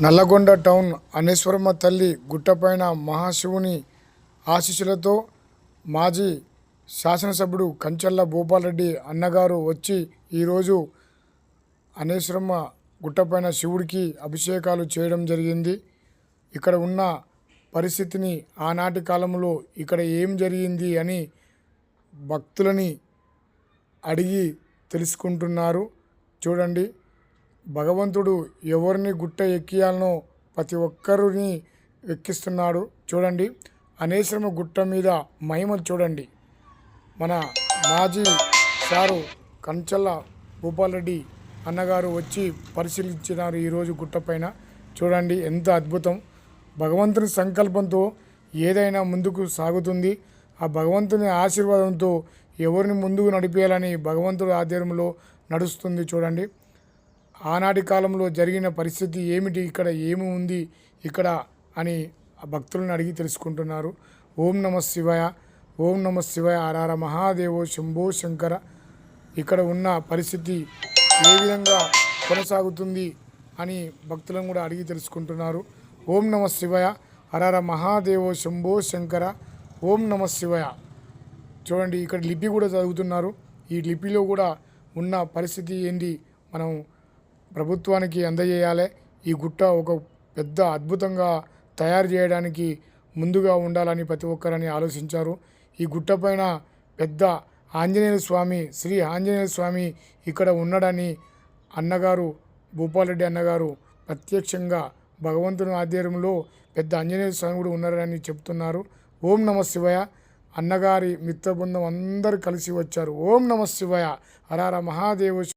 Nalgonda town అనేశ్వరమ్మ తల్లి గుట్టపైన మహాశివుని ఆశీస్సులతో మాజీ శాసనసభ్యుడు కంచర్ల భూపాలరెడ్డి అన్నగారు వచ్చి ఈరోజు అనేశ్వరమ్మ గుట్టపైన శివుడికి అభిషేకాలు చేయడం జరిగింది. ఇక్కడ ఉన్న పరిస్థితిని ఆనాటి కాలంలో ఇక్కడ ఏం జరిగింది అని భక్తులని అడిగి తెలుసుకుంటున్నారు. చూడండి. భగవంతుడు ఎవరిని గుట్ట ఎక్కియాలనో ప్రతి ఒక్కరిని ఎక్కిస్తున్నాడు చూడండి. అనేశ్రమ గుట్ట మీద మహిమలు చూడండి. మన మాజీ సారు కంచల్ల భూపాలరెడ్డి అన్నగారు వచ్చి పరిశీలించినారు ఈరోజు గుట్టపైన చూడండి ఎంత అద్భుతం. భగవంతుని సంకల్పంతో ఏదైనా ముందుకు సాగుతుంది. ఆ భగవంతుని ఆశీర్వాదంతో ఎవరిని ముందుకు నడిపేయాలని భగవంతుడి ఆధ్వర్యంలో నడుస్తుంది చూడండి. ఆనాటి కాలంలో జరిగిన పరిస్థితి ఏమిటి? ఇక్కడ ఏమి ఉంది? ఇక్కడ అని ఆ భక్తులను అడిగి తెలుసుకుంటున్నారు. ఓం నమ శివాయ. ఓం నమ శివాయ. ఆరార మహాదేవో శంభో శంకర. ఇక్కడ ఉన్న పరిస్థితి ఏ విధంగా కొనసాగుతుంది అని భక్తులను కూడా అడిగి తెలుసుకుంటున్నారు. ఓం నమ శివాయ. హరర మహాదేవో శంభో శంకర. ఓం నమ శివాయ. చూడండి ఇక్కడ లిపి కూడా చదువుతున్నారు. ఈ లిపిలో కూడా ఉన్న పరిస్థితి ఏంటి? మనం ప్రభుత్వానికి అందజేయాలి. ఈ గుట్ట ఒక పెద్ద అద్భుతంగా తయారు చేయడానికి ముందుగా ఉండాలని ప్రతి ఒక్కరని ఆలోచించారు. ఈ గుట్ట పైన పెద్ద ఆంజనేయ స్వామి శ్రీ ఆంజనేయ స్వామి ఇక్కడ ఉన్నాడని అన్నగారు భూపాలరెడ్డి అన్నగారు ప్రత్యక్షంగా భగవంతుని ఆధ్వర్యంలో పెద్ద ఆంజనేయ స్వామి కూడా ఉన్నారని చెప్తున్నారు. ఓం నమ శివయ. అన్నగారి మిత్ర బృందం అందరూ కలిసి వచ్చారు. ఓం నమ శివయ. హరార మహాదేవ